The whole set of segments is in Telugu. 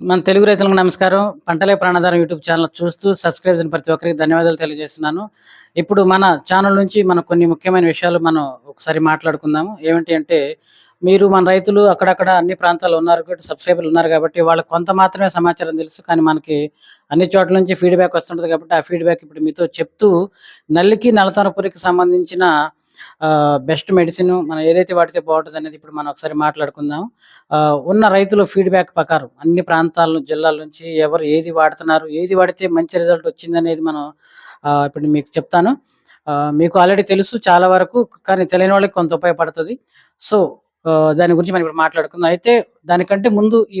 మన తెలుగు రైతులకు నమస్కారం. పంటలే ప్రాణాధారం యూట్యూబ్ ఛానల్ చూస్తూ సబ్స్క్రైబ్ చేసిన ప్రతి ఒక్కరికి ధన్యవాదాలు తెలియజేస్తున్నాను. ఇప్పుడు మన ఛానల్ నుంచి మనం కొన్ని ముఖ్యమైన విషయాలు మనం ఒకసారి మాట్లాడుకుందాము. ఏమిటి అంటే మీరు మన రైతులు అక్కడక్కడ అన్ని ప్రాంతాల్లో ఉన్నారు కాబట్టి సబ్స్క్రైబర్లు ఉన్నారు కాబట్టి వాళ్ళకి కొంత మాత్రమే సమాచారం తెలుసు. కానీ మనకి అన్ని చోట్ల నుంచి ఫీడ్బ్యాక్ వస్తుంటుంది కాబట్టి ఆ ఫీడ్బ్యాక్ ఇప్పుడు మీతో చెప్తూ నల్లికి నలతనపురికి సంబంధించిన బెస్ట్ మెడిసిన్ మనం ఏదైతే వాడితే బాగుంటుంది అనేది ఇప్పుడు మనం ఒకసారి మాట్లాడుకుందాం. ఉన్న రైతుల ఫీడ్బ్యాక్ ప్రకారం అన్ని ప్రాంతాల జిల్లాల నుంచి ఎవరు ఏది వాడుతున్నారు ఏది వాడితే మంచి రిజల్ట్ వచ్చింది అనేది మనం ఇప్పుడు మీకు చెప్తాను. మీకు ఆల్రెడీ తెలుసు చాలా వరకు కానీ తెలియని వాళ్ళకి కొంత ఉపయోగపడుతుంది. సో దాని గురించి మనం ఇప్పుడు మాట్లాడుకుందాం. అయితే దానికంటే ముందు ఈ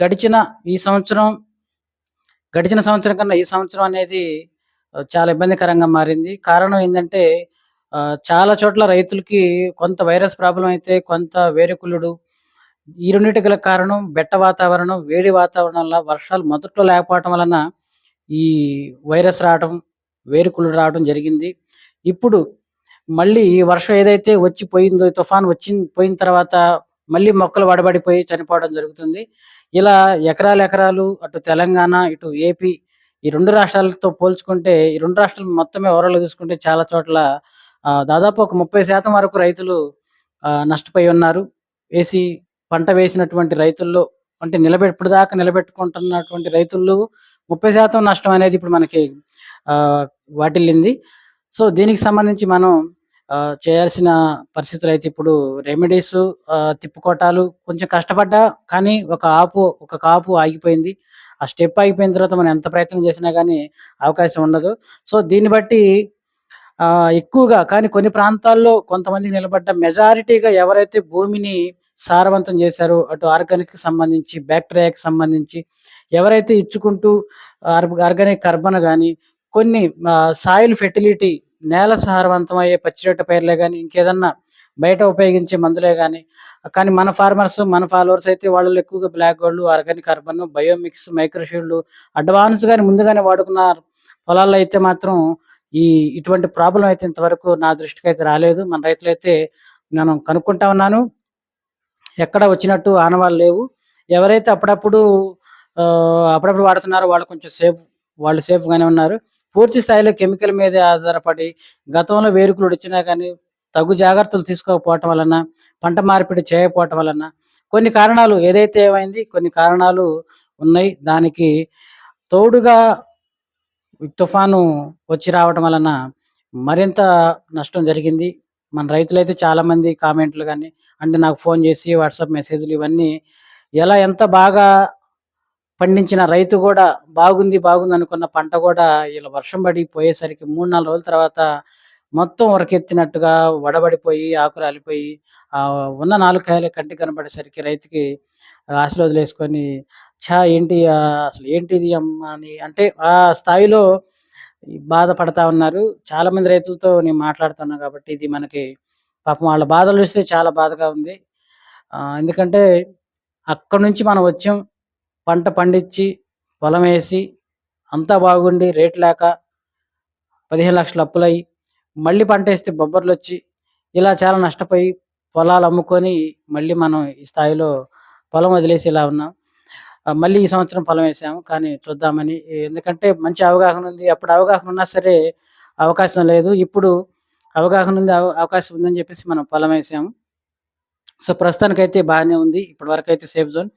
గడిచిన ఈ సంవత్సరం గడిచిన సంవత్సరం కన్నా ఈ సంవత్సరం అనేది చాలా ఇబ్బందికరంగా మారింది. కారణం ఏంటంటే చాలా చోట్ల రైతులకి కొంత వైరస్ ప్రాబ్లం అయితే కొంత వేరుకులుడు. ఈ రెండింటి గల కారణం బెట్ట వాతావరణం వేడి వాతావరణం వల్ల వర్షాలు మొదట్లో లేకపోవటం వలన ఈ వైరస్ రావడం వేరుకులు రావడం జరిగింది. ఇప్పుడు మళ్ళీ ఈ వర్షం ఏదైతే వచ్చి పోయిందో తుఫాన్ వచ్చి పోయిన తర్వాత మళ్ళీ మొక్కలు వడబడిపోయి చనిపోవడం జరుగుతుంది. ఇలా ఎకరాలు ఎకరాలు అటు తెలంగాణ ఇటు ఏపీ ఈ రెండు రాష్ట్రాలతో పోల్చుకుంటే ఈ రెండు రాష్ట్రాలు మొత్తమే ఓవరాల్ చూసుకుంటే చాలా చోట్ల దాదాపు ఒక ముప్పై శాతం వరకు రైతులు నష్టపోయి ఉన్నారు. వేసి పంట వేసినటువంటి రైతుల్లో అంటే నిలబె ఇప్పుడు దాకా నిలబెట్టుకుంటున్నటువంటి రైతుల్లో ముప్పై శాతం నష్టం అనేది ఇప్పుడు మనకి వాటిల్లింది. సో దీనికి సంబంధించి మనం చేయాల్సిన పరిస్థితులు అయితే ఇప్పుడు రెమెడీస్ తిప్పుకోటాలు కొంచెం కష్టపడ్డా కానీ ఒక ఆపు ఒక కాపు ఆగిపోయింది. ఆ స్టెప్ ఆగిపోయిన తర్వాత మనం ఎంత ప్రయత్నం చేసినా కానీ అవకాశం ఉండదు. సో దీన్ని బట్టి ఎక్కువగా కానీ కొన్ని ప్రాంతాల్లో కొంతమంది నిలబడ్డ మెజారిటీగా ఎవరైతే భూమిని సారవంతం చేశారో అటు ఆర్గానిక్ సంబంధించి బ్యాక్టీరియాకి సంబంధించి ఎవరైతే ఇచ్చుకుంటూ ఆర్గానిక్ కర్బన్ కానీ కొన్ని సాయిల్ ఫెర్టిలిటీ నేల సారవంతం అయ్యే పచ్చిరొట్ట పైర్లే కానీ ఇంకేదన్నా బయట ఉపయోగించే మందులే కానీ కానీ మన ఫార్మర్స్ మన ఫాలోవర్స్ అయితే వాళ్ళు ఎక్కువగా black gold organic carbon biomix microshield advance కానీ ముందుగానే వాడుకున్న పొలాల్లో అయితే మాత్రం ఈ ఇటువంటి ప్రాబ్లం అయితే ఇంతవరకు నా దృష్టికి అయితే రాలేదు. మన రైతులు అయితే నేను కనుక్కుంటా ఉన్నాను. ఎక్కడ వచ్చినట్టు ఆనవాళ్ళు లేవు. ఎవరైతే అప్పుడప్పుడు అప్పుడప్పుడు వాడుతున్నారో వాళ్ళు కొంచెం సేఫ్ వాళ్ళు సేఫ్గానే ఉన్నారు. పూర్తి స్థాయిలో కెమికల్ మీదే ఆధారపడి గతంలో వేరుకులు వచ్చినా కానీ తగు జాగ్రత్తలు తీసుకోకపోవటం వలన పంట మార్పిడి చేయకపోవటం వలన కొన్ని కారణాలు ఏదైతే ఏమైంది కొన్ని కారణాలు ఉన్నాయి. దానికి తోడుగా తుఫాను వచ్చి రావటం వలన మరింత నష్టం జరిగింది. మన రైతులైతే చాలామంది కామెంట్లు కానీ అంటే నాకు ఫోన్ చేసి వాట్సాప్ మెసేజ్లు ఇవన్నీ ఎలా ఎంత బాగా పండించిన రైతు కూడా బాగుంది బాగుంది అనుకున్న పంట కూడా ఇలా వర్షం పడి పోయేసరికి మూడు నాలుగు రోజుల తర్వాత మొత్తం ఉరకెత్తినట్టుగా వడబడిపోయి ఆకురాలిపోయి ఉన్న నాలుగు కాయలు కంటికి కనబడేసరికి రైతుకి ఆశలు వదిలేసుకొని ఛా ఏంటి అసలు ఏంటిది అమ్మా అని అంటే ఆ స్థాయిలో బాధపడతా ఉన్నారు. చాలా మంది రైతులతో నేను మాట్లాడుతున్నాను కాబట్టి ఇది మనకి పాపం వాళ్ళ బాధలు చూస్తే చాలా బాధగా ఉంది. ఎందుకంటే అక్కడ నుంచి మనం వచ్చాం పంట పండించి పొలం వేసి అంతా బాగుండి రేట్ లేక పదిహేను లక్షలు అప్పులయ్యి మళ్ళీ పంట వేస్తే బొబ్బర్లు వచ్చి ఇలా చాలా నష్టపోయి పొలాలు అమ్ముకొని మళ్ళీ మనం ఈ స్థాయిలో పొలం వదిలేసి ఇలా ఉన్నాం మళ్ళీ ఈ సంవత్సరం పొలం వేసాము కానీ చూద్దామని. ఎందుకంటే మంచి అవగాహన ఉంది. అప్పుడు అవగాహన ఉన్నా సరే అవకాశం లేదు. ఇప్పుడు అవగాహన ఉంది అవ- అవకాశం ఉందని చెప్పేసి మనం పొలం వేసాము. సో ప్రస్తుతానికైతే బాగానే ఉంది. ఇప్పటి వరకు అయితే సేఫ్ జోన్.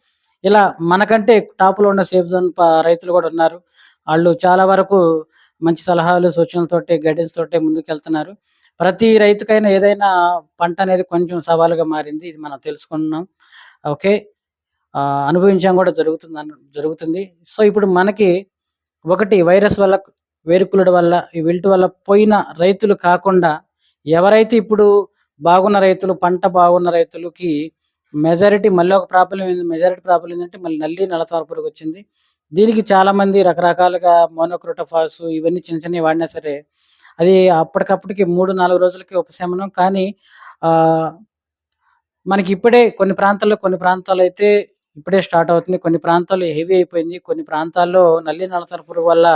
ఇలా మనకంటే టాప్లో ఉన్న సేఫ్ జోన్ రైతులు కూడా ఉన్నారు. వాళ్ళు చాలా వరకు మంచి సలహాలు సూచనలతోటి గైడెన్స్ తోటి ముందుకు వెళ్తున్నారు ప్రతి రైతుకైనా ఏదైనా పంట అనేది కొంచెం సవాలుగా మారింది. ఇది మనం తెలుసుకున్నాం. ఓకే. అనుభవించడం కూడా జరుగుతుంది జరుగుతుంది. సో ఇప్పుడు మనకి ఒకటి వైరస్ వల్ల వేరుకులుడు వల్ల ఈ విల్ట్ వల్ల పోయిన రైతులు కాకుండా ఎవరైతే ఇప్పుడు బాగున్న రైతులు పంట బాగున్న రైతులకి మెజారిటీ మళ్ళీ ఒక ప్రాబ్లం ఏంది మెజారిటీ ప్రాబ్లం ఏంటంటే మళ్ళీ నల్లి నలతార వచ్చింది. దీనికి చాలామంది రకరకాలుగా మోనోక్రోటోఫాస్ ఇవన్నీ చిన్న చిన్నవి వాడినా సరే అది అప్పటికప్పటికి మూడు నాలుగు రోజులకి ఉపశమనం. కానీ మనకి ఇప్పుడే కొన్ని ప్రాంతాల్లో కొన్ని ప్రాంతాలు అయితే ఇప్పుడే స్టార్ట్ అవుతుంది కొన్ని ప్రాంతాల్లో హెవీ అయిపోయింది కొన్ని ప్రాంతాల్లో నల్లి నలతల పురుగు వల్ల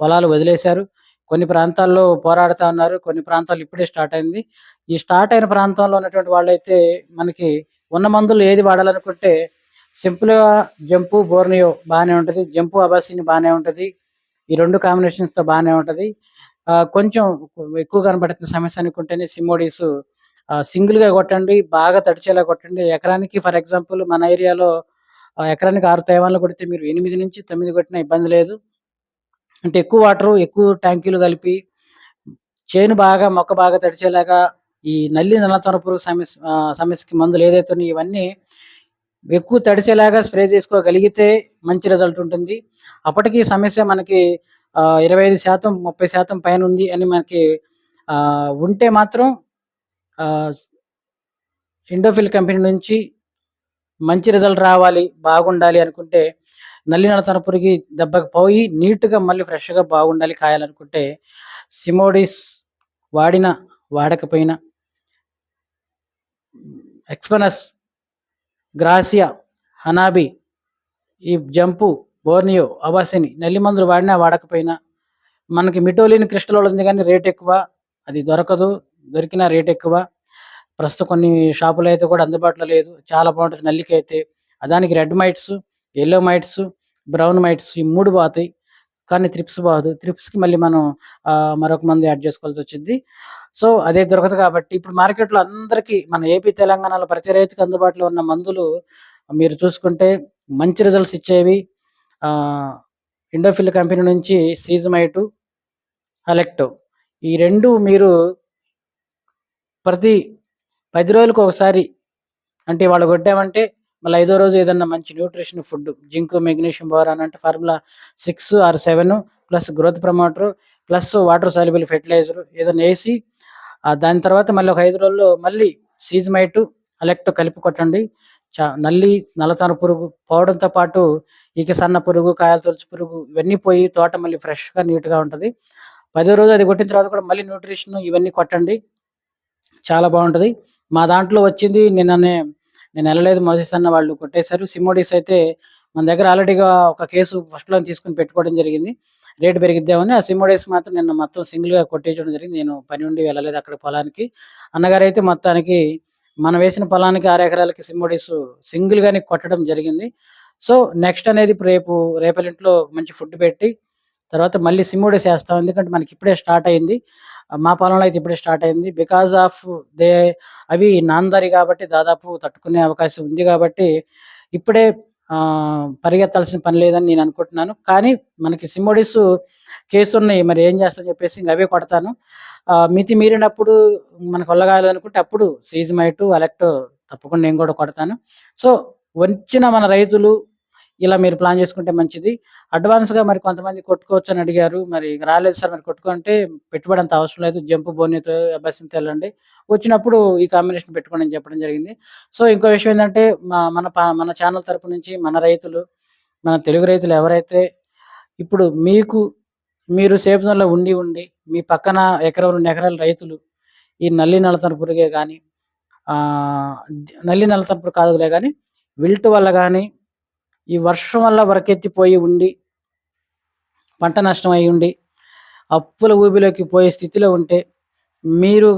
పొలాలు వదిలేశారు కొన్ని ప్రాంతాల్లో పోరాడుతా ఉన్నారు కొన్ని ప్రాంతాలు ఇప్పుడే స్టార్ట్ అయింది ఈ స్టార్ట్ అయిన ప్రాంతంలో ఉన్నటువంటి వాళ్ళైతే మనకి ఉన్న మందులు ఏది వాడాలనుకుంటే సింపుల్‌గా జంపు, బోర్నియో బానే ఉంటది. జంపు, అబాసిని బాగానే ఉంటది. ఈ రెండు కాంబినేషన్స్‌తో బానే ఉంటది. కొంచెం ఎక్కువ కనబడుతున్న సమస్య అనుకుంటేనే సిమోడిస్ సింగిల్‌గా కొట్టండి. బాగా తడిచేలా కొట్టండి. ఎకరానికి ఫర్ ఎగ్జాంపుల్ మన ఏరియాలో ఎకరానికి ఆరు తైవాన్లు కొడితే మీరు 8-9 కొట్టినా ఇబ్బంది లేదు. అంటే ఎక్కువ వాటరు, ఎక్కువ ట్యాంకీలు కలిపి చేను బాగా మొక్క బాగా తడిచేలాగా ఈ నల్లి నల్లతన పురుగు సమస్య సమస్యకి మందులు ఏదైతే ఉన్నాయో ఇవన్నీ ఎక్కువ తడిసేలాగా స్ప్రే చేసుకోగలిగితే మంచి రిజల్ట్ ఉంటుంది. అప్పటికి సమస్య మనకి ఇరవై ఐదు శాతం ముప్పై శాతం పైన ఉంది అని మనకి ఉంటే మాత్రం ఇండోఫిల్ కంపెనీ నుంచి మంచి రిజల్ట్ రావాలి, బాగుండాలి అనుకుంటే నల్లి నల్లతన పురిగి దెబ్బకి పోయి నీట్‌గా మళ్ళీ ఫ్రెష్‌గా బాగుండాలి కాయాలనుకుంటే సిమోడిస్ వాడినా, వాడకపోయినా ఎక్స్‌పనస్, గ్రాసియా, హనాబి, ఈ జంపు, బోర్నియో, అబాసిని నల్లి మందులు వాడినా, వాడకపోయినా మనకి మిటోలిన్ క్రిస్టల్ ఉంది కానీ రేట్ ఎక్కువ. అది దొరకదు. దొరికిన రేట్ ఎక్కువ. ప్రస్తుతం కొన్ని షాపులు అయితే కూడా అందుబాటులో లేదు. చాలా బాగుంటుంది నల్లికి అయితే దానికి red mites, yellow mites, brown mites ఈ మూడు పోతాయి. కానీ త్రిప్స్ పోదు. త్రిప్స్‌కి మళ్ళీ మనం మరొక మంది యాడ్ చేసుకోవాల్సి వచ్చింది సో, అదే దొరకదు కాబట్టి ఇప్పుడు మార్కెట్‌లో అందరికీ మన ఏపీ, తెలంగాణలో ప్రతి రైతుకి అందుబాటులో ఉన్న మందులు మీరు చూసుకుంటే మంచి రిజల్ట్స్ ఇచ్చేవి. ఇండోఫిల్ కంపెనీ నుంచి సీజమైటు, అలెక్టో ఈ రెండు మీరు ప్రతి పది రోజులకు ఒకసారి అంటే వాళ్ళు కొట్టామంటే మళ్ళీ ఐదో రోజు ఏదన్నా మంచి nutrition food zinc, magnesium, boron అంటే formula six or seven plus growth promoter plus water soluble fertiliser ఏదన్నా వేసి దాని తర్వాత మళ్ళీ ఒక ఐదు రోజుల్లో మళ్ళీ సీజమైటు, అలెక్టో కలిపి కొట్టండి. చా నల్లి, నల్లతన పురుగు పోవడంతో పాటు ఇక సన్న పురుగు, కాయలు తొలుచు పురుగు ఇవన్నీ పోయి తోట మళ్ళీ ఫ్రెష్‌గా, నీట్‌గా ఉంటుంది పదో రోజు అది కొట్టిన తర్వాత కూడా మళ్ళీ న్యూట్రిషన్ ఇవన్నీ కొట్టండి. చాలా బాగుంటుంది మా దాంట్లో వచ్చింది నిన్ననే నేను వెళ్ళలేదు మోసెస్ అన్న వాళ్ళు కొట్టేశారు. సిమోడీస్ అయితే మన దగ్గర ఆల్రెడీగా ఒక కేసు ఫస్ట్లో తీసుకొని పెట్టుకోవడం జరిగింది. రేట్ పెరిగిద్దేమని. ఆ సిమోడిస్ మాత్రం నిన్న మొత్తం సింగిల్‌గా కొట్టేయడం జరిగింది. నేను పని ఉండి వెళ్ళలేదు అక్కడ పొలానికి. అన్నగారు అయితే మొత్తానికి మనం వేసిన పొలానికి ఆరు ఎకరాలకి సిమోడిస్ సింగిల్‌గానే కొట్టడం జరిగింది. సో, నెక్స్ట్ అనేది ఇప్పుడు రేపు రేపలింట్లో మంచి ఫుడ్ పెట్టి తర్వాత మళ్ళీ సిమోడిస్ వేస్తాం ఎందుకంటే మనకి ఇప్పుడే స్టార్ట్ అయింది. మా పాలనలో అయితే ఇప్పుడే స్టార్ట్ అయింది. బికాజ్ ఆఫ్ దే అవి నాందరి కాబట్టి దాదాపు తట్టుకునే అవకాశం ఉంది కాబట్టి ఇప్పుడే పరిగెత్తాల్సిన పని లేదని నేను అనుకుంటున్నాను. కానీ మనకి సిమ్డిస్ కేసు ఉన్నాయి మరి ఏం చేస్తాను చెప్పేసి ఇంక అవే కొడతాను. మితి మీరినప్పుడు మనకు వల్ల అనుకుంటే అప్పుడు సీజమైటు, అలెక్టో తప్పకుండా నేను కూడా కొడతాను. సో, వచ్చిన మన రైతులు ఇలా మీరు ప్లాన్ చేసుకుంటే మంచిది. అడ్వాన్స్‌గా మరి కొంతమంది కొట్టుకోవచ్చని అడిగారు. మరి రాలేదు సార్ మరి కొట్టుకుంటే పెట్టుబడి అంత అవసరం లేదు. జంపు, బోనితో అభ్యాసం తెల్లండి వచ్చినప్పుడు ఈ కాంబినేషన్ పెట్టుకోండి అని చెప్పడం జరిగింది. సో, ఇంకో విషయం ఏంటంటే మా మన మన ఛానల్ తరపు నుంచి మన రైతులు, మన తెలుగు రైతులు ఎవరైతే ఇప్పుడు మీకు మీరు సేఫ్ జోన్‌లో ఉండి, ఉండి మీ పక్కన ఎకరం, రెండు ఎకరాల రైతులు ఈ నల్లి నలతనపురిగే కానీ నల్లి నల్లతన కాదులే కానీ విల్ట్ వల్ల కానీ ఈ వర్షం వల్ల వరకెత్తిపోయి ఉండి పంట నష్టం అయ్యుండి, అప్పుల ఊబిలోకి పోయే స్థితిలో ఉంటే మీరు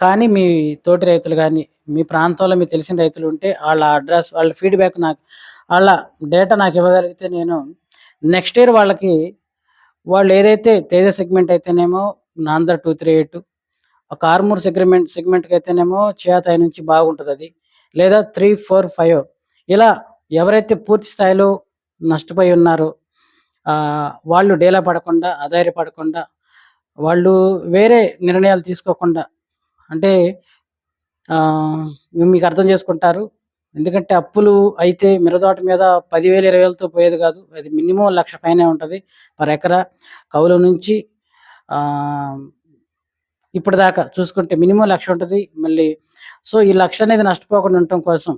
కానీ, మీ తోటి రైతులు కానీ మీ ప్రాంతంలో మీకు తెలిసిన రైతులు ఉంటే వాళ్ళ అడ్రస్ వాళ్ళ ఫీడ్‌బ్యాక్ నాకు వాళ్ళ డేటా నాకు ఇవ్వగలిగితే నేను నెక్స్ట్ ఇయర్ వాళ్ళకి వాళ్ళు ఏదైతే తేజ సెగ్మెంట్ అయితేనేమో నాందర్ 238 ఒక ఆర్మూర్ సెగ్రిమెంట్ సెగ్మెంట్‌కైతేనేమో చేతాయి నుంచి అది లేదా 3, 4, 5 ఇలా ఎవరైతే పూర్తి స్థాయిలో నష్టపోయి ఉన్నారో వాళ్ళు డీలా పడకుండా, అధైర్యపడకుండా వాళ్ళు వేరే నిర్ణయాలు తీసుకోకుండా అంటే మీకు అర్థం చేసుకుంటారు. ఎందుకంటే అప్పులు అయితే మిరదోట మీద పదివేల ఇరవై వేలతో పోయేది కాదు. అది మినిమం లక్ష పైనే ఉంటుంది పర్ ఎకరా. కౌలు నుంచి ఇప్పటిదాకా చూసుకుంటే మినిమం లక్ష ఉంటుంది మళ్ళీ సో, ఈ లక్ష అనేది నష్టపోకుండా ఉండటం కోసం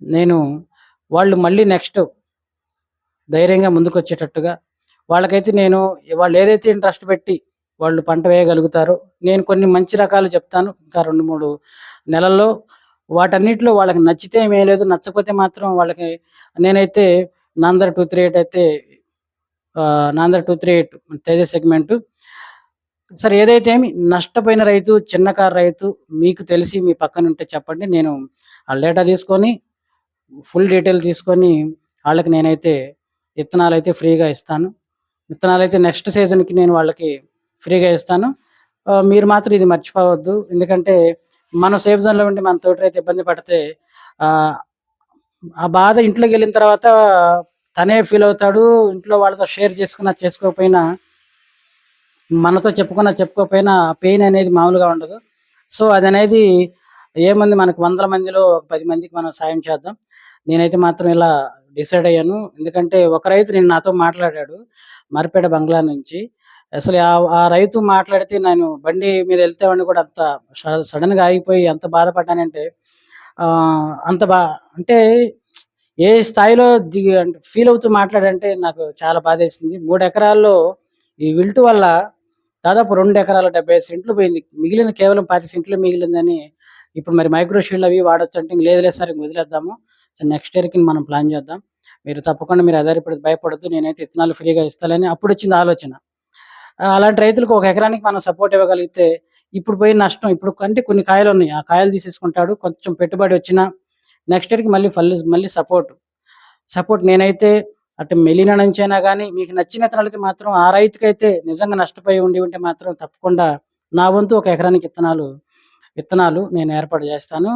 నేను వాళ్ళు మళ్ళీ నెక్స్ట్ ధైర్యంగా ముందుకొచ్చేటట్టుగా వాళ్ళకైతే నేను వాళ్ళు ఏదైతే ఇంట్రెస్ట్ పెట్టి వాళ్ళు పంట వేయగలుగుతారో నేను కొన్ని మంచి రకాలు చెప్తాను. ఇంకా 2, 3 నెలల్లో వాటన్నిటిలో వాళ్ళకి నచ్చితే ఏమీ లేదు. నచ్చకపోతే మాత్రం వాళ్ళకి నేనైతే నాందర్ 238 అయితే ఆహ్, నాందర్ 238 తేజ సెగ్మెంటు. సరే ఏదైతే ఏమి నష్టపోయిన రైతు, చిన్న కారు రైతు మీకు తెలిసి మీ పక్కన ఉంటే చెప్పండి. నేను ఆ డేటా తీసుకొని ఫుల్ డీటెయిల్ తీసుకొని వాళ్ళకి నేనైతే విత్తనాలు అయితే ఫ్రీగా ఇస్తాను. విత్తనాలు అయితే నెక్స్ట్ సీజన్కి నేను వాళ్ళకి ఫ్రీగా ఇస్తాను. మీరు మాత్రం ఇది మర్చిపోవద్దు. ఎందుకంటే మనం సేఫ్ జోన్లో ఉండి మన తోటి అయితే ఇబ్బంది పడితే ఆ, బాధ ఇంట్లోకి వెళ్ళిన తర్వాత తనే ఫీల్ అవుతాడు. ఇంట్లో వాళ్ళతో షేర్ చేసుకున్నా చేసుకోకపోయినా మనతో చెప్పుకున్నా చెప్పుకోకపోయినా పెయిన్ అనేది మామూలుగా ఉండదు. సో అది అనేది ఏమంది? మనకు వందల మందిలో ఒక పది మందికి మనం సాయం చేద్దాం. నేనైతే మాత్రం ఇలా డిసైడ్ అయ్యాను. ఎందుకంటే ఒక రైతు నేను నాతో మాట్లాడాడు మరిపేట బంగ్లా నుంచి. అసలు ఆ- ఆ రైతు మాట్లాడితే నేను బండి మీద వెళ్తేవాడిని కూడా అంత సడన్గా ఆగిపోయి ఎంత బాధపడ్డానంటే అంత బా అంటే ఏ స్థాయిలో దిగి ఫీల్ అవుతూ మాట్లాడంటే నాకు చాలా బాధ వేసింది. మూడు ఎకరాల్లో ఈ విల్టు వల్ల దాదాపు రెండు ఎకరాల డెబ్బై సెంట్లు పోయింది. మిగిలిన కేవలం పాతి సెంట్లు మిగిలిందని ఇప్పుడు మరి మైక్రోషీల్డ్ అవి వాడచ్చు అంటే లేదు లేదు సార్ వదిలేద్దాము. సో నెక్స్ట్ ఇయర్కి మనం ప్లాన్ చేద్దాం. మీరు తప్పకుండా మీరు ఆధారపడి భయపడద్దు. నేనైతే విత్తనాలు ఫ్రీగా ఇస్తానని అప్పుడు వచ్చింది ఆలోచన అలాంటి రైతులకు ఒక ఎకరానికి మనం సపోర్ట్ ఇవ్వగలిగితే ఇప్పుడు పోయి నష్టం ఇప్పుడు అంటే కొన్ని కాయలు ఉన్నాయి. ఆ కాయలు తీసేసుకుంటాడు కొంచెం పెట్టుబడి వచ్చినా నెక్స్ట్ ఇయర్కి మళ్ళీ ఫల్ మళ్ళీ సపోర్ట్ సపోర్ట్ నేనైతే అటు మెలినా నుంచి అయినా కానీ మీకు నచ్చిన విత్తనాలకి అయితే మాత్రం ఆ రైతుకైతే నిజంగా నష్టపోయి ఉండి ఉంటే మాత్రం తప్పకుండా నా వంతు ఒక ఎకరానికి విత్తనాలు విత్తనాలు నేను ఏర్పాటు చేస్తాను.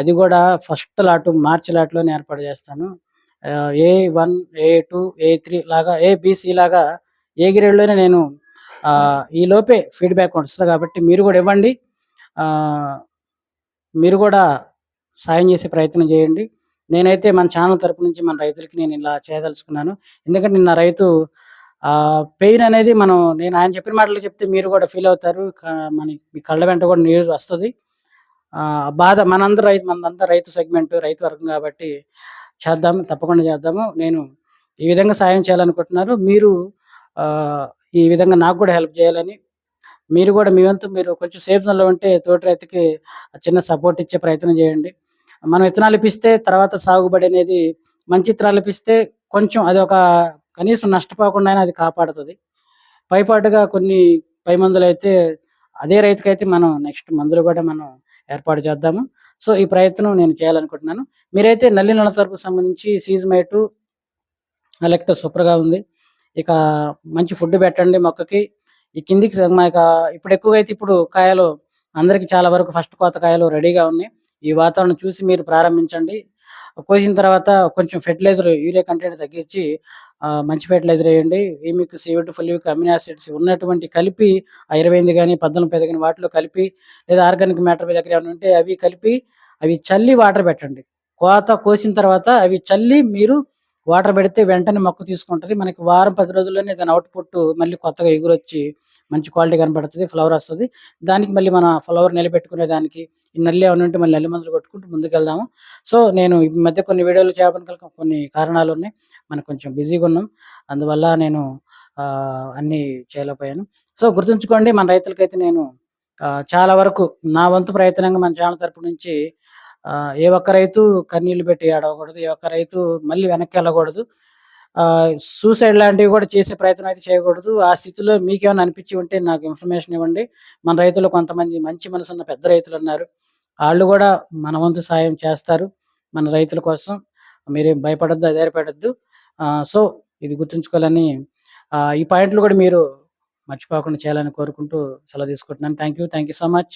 అది కూడా ఫస్ట్ లాటు మార్చి లాట్లోనే ఏర్పాటు చేస్తాను. A one A two A three లాగా ఏ బీసీ లాగా ఏ గ్రేడ్లోనే నేను ఈలోపే ఈ లోపే ఫీడ్బ్యాక్ వస్తుంది కాబట్టి మీరు కూడా ఇవ్వండి. మీరు కూడా సాయం చేసే ప్రయత్నం చేయండి. నేనైతే మన ఛానల్ తరపు నుంచి మన రైతులకి నేను ఇలా చేయదలుచుకున్నాను. ఎందుకంటే నిన్న రైతు పెయిన్ అనేది మనం నేను ఆయన చెప్పిన మాటలు చెప్తే మీరు కూడా ఫీల్ అవుతారు. మన మీ కళ్ళ వెంట కూడా నీరు వస్తుంది. బాధ మనందరూ రైతు మనందరూ రైతు సెగ్మెంట్ రైతు వర్గం కాబట్టి చేద్దాము తప్పకుండా చేద్దాము. నేను ఈ విధంగా సాయం చేయాలనుకుంటున్నారు. మీరు ఈ విధంగా నాకు కూడా హెల్ప్ చేయాలని. మీరు కూడా మీ వంతు మీరు కొంచెం సేఫ్ జోన్లో ఉంటే తోటి రైతుకి చిన్న సపోర్ట్ ఇచ్చే ప్రయత్నం చేయండి. మనం విత్తనాలు ఇప్పిస్తే తర్వాత సాగుబడి అనేది మంచి విత్తనాలు ఇప్పిస్తే కొంచెం అది ఒక కనీసం నష్టపోకుండా అది కాపాడుతుంది. పైపాటుగా కొన్ని పై మందులు అయితే అదే రైతుకైతే మనం నెక్స్ట్ మందులు కూడా మనం ఏర్పాటు చేద్దాము. సో ఈ ప్రయత్నం నేను చేయాలనుకుంటున్నాను. మీరైతే నల్లి నల్ల తరపుకు సంబంధించి సీజ్మైటు ఎలక్ట్రో సూపర్గా ఉంది. ఇక మంచి ఫుడ్ పెట్టండి మొక్కకి. ఈ కిందికి మా మాకు ఇప్పుడు ఎక్కువగా అయితే ఇప్పుడు కాయలు అందరికీ చాలా వరకు ఫస్ట్ కోత కాయలు రెడీగా ఉన్నాయి. ఈ వాతావరణం చూసి మీరు ప్రారంభించండి. కోసిన తర్వాత కొంచెం ఫెర్టిలైజర్ యూరియా కంటెంట్ తగ్గించి మంచి ఫెర్టిలైజర్ వేయండి. Humic seaweed fulvic amino acids ఉన్నటువంటి కలిపి ఆ ఇరవై ఎనిమిది కానీ పద్నాలుగు పది కానీ వాటిలో కలిపి లేదా ఆర్గానిక్ మ్యాటర్ మీ దగ్గర ఏమైనా ఉంటే అవి కలిపి అవి చల్లి వాటర్ పెట్టండి. కోత కోసిన తర్వాత అవి చల్లి మీరు వాటర్ పెడితే వెంటనే మొక్క తీసుకుంటుంది. మనకి వారం పది రోజుల్లోనే దాని అవుట్పుట్ మళ్ళీ కొత్తగా ఎగురొచ్చి మంచి క్వాలిటీ కనబడుతుంది ఫ్లవర్ వస్తుంది. దానికి మళ్ళీ మన ఫ్లవర్ నిలబెట్టుకునే దానికి ఈ నల్లి ఏమైనా ఉంటే మళ్ళీ నల్లి మందులు కొట్టుకుంటూ ముందుకెళ్దాము. సో నేను ఈ మధ్య కొన్ని వీడియోలు చేయడానికి కొన్ని కారణాలు ఉన్నాయి. మనకు కొంచెం బిజీగా ఉన్నాం. అందువల్ల నేను అన్నీ చేయలేకపోయాను. సో గుర్తుంచుకోండి మన రైతులకైతే నేను చాలా వరకు నా వంతు ప్రయత్నంగా మన ఛానల్ తరపు నుంచి ఏ ఒక్క రైతు కన్నీళ్ళు పెట్టి ఆడవకూడదు ఏ ఒక్క రైతు మళ్ళీ వెనక్కి వెళ్ళకూడదు. సూసైడ్ లాంటివి కూడా చేసే ప్రయత్నం అయితే చేయకూడదు. ఆ స్థితిలో మీకేమైనా అనిపించి ఉంటే నాకు ఇన్ఫర్మేషన్ ఇవ్వండి. మన రైతులు కొంతమంది మంచి మనసు ఉన్న పెద్ద రైతులు ఉన్నారు. వాళ్ళు కూడా మన వంతు సాయం చేస్తారు మన రైతుల కోసం. మీరేం భయపడద్దు అధైర్యపడద్దు. సో ఇది గుర్తుంచుకోవాలని ఈ పాయింట్లు కూడా మీరు మర్చిపోకుండా చేయాలని కోరుకుంటూ సెలవు తీసుకుంటున్నాను. Thank you thank you so much